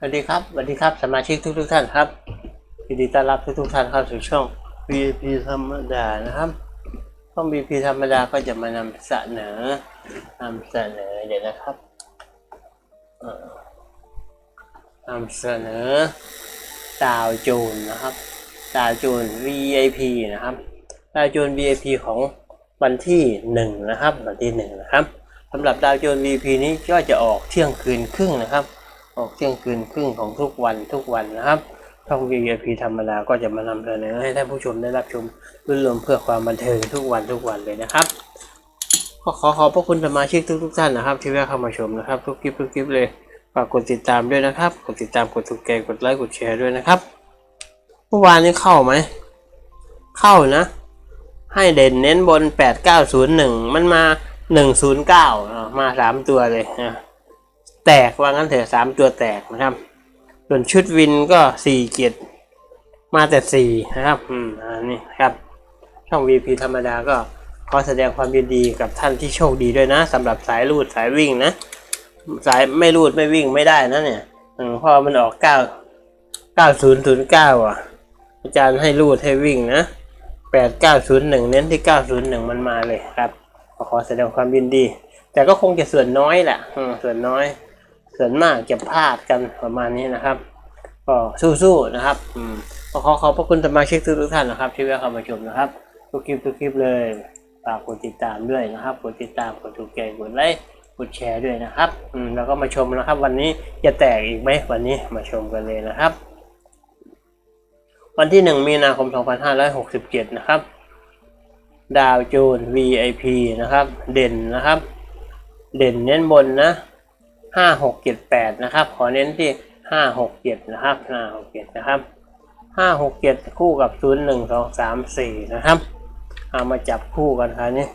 สวัสดีครับสวัสดีครับ สมาชิกทุกทุกท่านครับยินดีต้อนรับทุกทุกท่านเข้าสู่ช่อง VIP ธรรมดานะครับช่อง VIP ธรรมดาก็จะมานำเสนอนำเสนอเดี๋ยวนะครับเอ่อนำเสนอดาวจูนนะครับดาวจูน VIP นะครับดาวจูน VIP ของวันที่หนึ่งนะครับวันที่หนึ่งนะครับสำหรับดาวจูน VIP นี้ก็จะออกเที่ยงคืนครึ่งนะครับ ออกเที่ยงคืนครึ่งของทุกวันทุกวันนะครับช่อง VIP ธรรมดาก็จะมานำเสนอให้ท่านผู้ชมได้รับชมรื่นรมเพื่อความบันเทิงทุกวันทุกวันเลยนะครับก็ขอขอบพระคุณสมาชิกทุกทุกท่านนะครับ ที่แวะเข้ามาชมนะครับทุกคลิปทุกคลิปเลยฝากกดติดตามด้วยนะครับ กดติดตามกดถูกใจกดไลค์กดแชร์ด้วยนะครับเมื่อวานนี้เข้าไหม เข้านะ ให้เด่นเน้นบน 8901 มันมา 109 มาสามตัวเลยนะ แตกว่างั้นเถอะสามตัวแตกนะครับ ส่วนชุดวินก็สี่เกียรติมาแต่สี่นะครับอืมอันนี้ครับ ช่อง VP ธรรมดาก็ขอแสดงความยินดีกับท่านที่โชคดีด้วยนะสำหรับสายรูดสายวิ่งนะ สายไม่รูดไม่วิ่งไม่ได้นะเนี่ยอืมเพอมันออกเก้าเก้าศูนย์ศูนย์เก้าอะ อาจารย์ให้รูดให้วิ่งนะแปดเก้าศูนย์หนึ่งเน้นที่เก้าศูนย์หนึ่งมันมาเลยครับขอแสดงความยินดี แต่ก็คงจะส่วนน้อยแหละส่วนน้อย ส่วนมากจะพลาดกันประมาณนี้นะครับ ก็สู้ๆนะครับอืมขอขอบพระคุณสมาชิกทุกท่านนะครับ ที่แวะเข้ามาชมนะครับ ทุกคลิปทุกคลิปเลยฝากกดติดตามด้วยนะครับกดติดตามกดถูกใจกดไลค์กดแชร์ด้วยนะครับอืมแล้วก็มาชมนะครับ วันนี้จะแตกอีกไหมวันนี้มาชมกันเลยนะครับ วันที่ 1 มีนาคม 2567 นะครับ ดาวโจน VIP นะครับ เด่นนะครับ เด่นเน้นบนนะ ห้าหกเจ็ดแปดนะครับ ขอเน้นที่ห้าหกเจ็ดนะครับห้าหกเจ็ดนะครับห้าหกเจ็ดคู่กับศูนย์หนึ่งสองสามสี่นะครับเอามาจับคู่กันครับนี่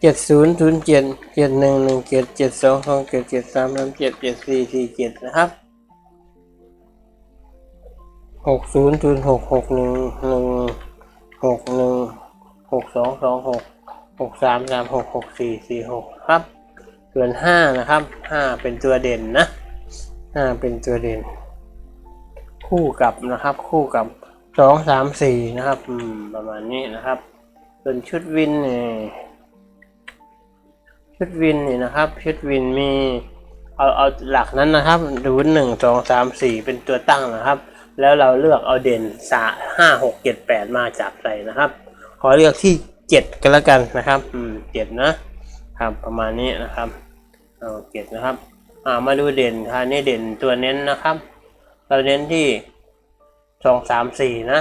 เจ็ดศูนย์ศูนย์เจ็ดเจ็ดหนึ่งหนึ่งเจ็ดเจ็ดสองสองเจ็ดเจ็ดสามสามเจ็ดเจ็ดสี่สี่เจ็ดนะครับหกศูนย์ศูนย์หกหกหนึ่งหนึ่งหกหนึ่งหกสองสองหกหกสามสามหกหกสี่สี่หกครับ ส่วนห้านะครับห้าเป็นตัวเด่นนะห้าเป็นตัวเด่น คู่กับนะครับคู่กับสองสามสี่นะครับประมาณนี้นะครับ ส่วนชุดวินนี่ชุดวินนี่นะครับ ชุดวินมีเอาเอาหลักนั้นนะครับดูหนึ่งสองสามสี่เป็นตัวตั้งนะครับ แล้วเราเลือกเอาเด่นสาห้าหกเจ็ดแปดมาจับใส่นะครับ ขอเลือกที่เจ็ดกันแล้วกันนะครับ อืมเจ็ดนะครับประมาณนี้นะครับ เอาเจ็ดนะครับ อ่ามาดูเด่นค่ะนี่เด่นตัวเน้นนะครับ เราเน้นที่สองสามสี่นะ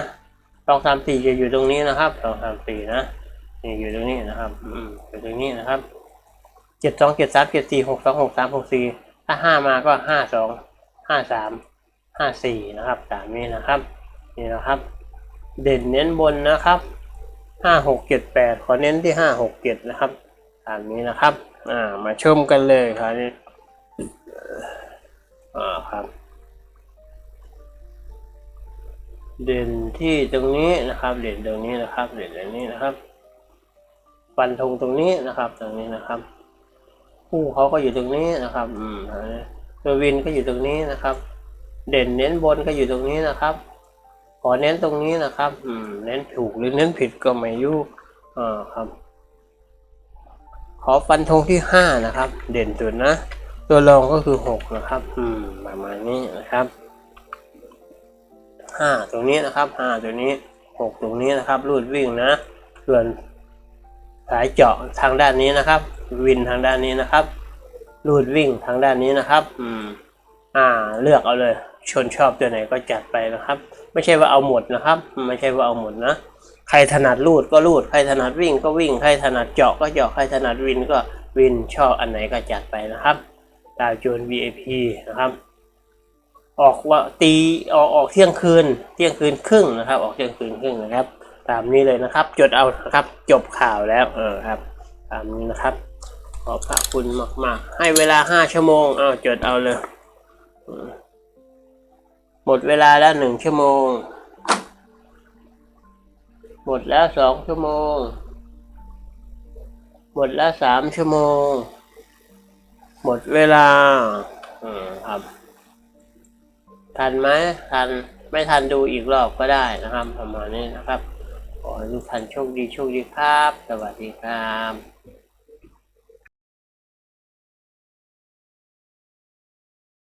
สองสามสี่จะอยู่ตรงนี้นะครับสองสามสี่นะนี่อยู่ตรงนี้นะครับ อืมอยู่ตรงนี้นะครับเจ็ดสองเจ็ดสามเจ็ดสี่หกสองหกสามหกสี่ถ้าห้ามาก็ห้าสองห้าสามห้าสี่นะครับตามนี้นะครับ นี่นะครับ เด่นเน้นบนนะครับห้าหกเจ็ดแปดขอเน้นที่ห้าหกเจ็ดนะครับตามนี้นะครับ อ่า มาชมกันเลยครับนี่อ่าครับ เด่นที่ตรงนี้นะครับ เด่นตรงนี้นะครับ เด่นตรงนี้นะครับฟันธงตรงนี้นะครับ ตรงนี้นะครับ คู่เขาก็อยู่ตรงนี้นะครับ อืมตัววินก็อยู่ตรงนี้นะครับ เด่นเน้นบนก็อยู่ตรงนี้นะครับขอเน้นตรงนี้นะครับ อืม เน้นถูกหรือเน้นผิดก็ไม่ยุ่งอ่าครับ ขอฟันธงที่ห้านะครับ เด่นสุดนะ ตัวรองก็คือหกนะครับ อืม ประมาณนี้นะครับห้าตรงนี้นะครับห้าตัวนี้หกตรงนี้นะครับ รูดวิ่งนะ ส่วนสายเจาะทางด้านนี้นะครับ วินทางด้านนี้นะครับรูดวิ่งทางด้านนี้นะครับ อืม อ่า เลือกเอาเลย ชนชอบตัวไหนก็จัดไปนะครับ ไม่ใช่ว่าเอาหมดนะครับ ไม่ใช่ว่าเอาหมดนะ ใครถนัดรูดก็รูด ใครถนัดวิ่งก็วิ่ง ใครถนัดเจาะก็เจาะ ใครถนัดวินก็วิน ชอบอันไหนก็จัดไปนะครับ ดาวโจน VIP นะครับ ออกว่าตีออกออกเที่ยงคืน เที่ยงคืนครึ่งนะครับ ออกเที่ยงคืนครึ่งนะครับ ตามนี้เลยนะครับ จดเอานะครับ จบข่าวแล้วเออครับ ตามนี้นะครับ ขอบพระคุณมาก ๆ ให้เวลาห้าชั่วโมง เอาจดเอาเลย หมดเวลาแล้วหนึ่งชั่วโมง หมดแล้วสองชั่วโมง หมดแล้วสามชั่วโมง หมดเวลา อืมครับ ทันไหมทัน ไม่ทันดูอีกรอบก็ได้นะครับ ประมาณนี้นะครับ ขอให้ทุกท่านโชคดีโชคดีครับ สวัสดีครับ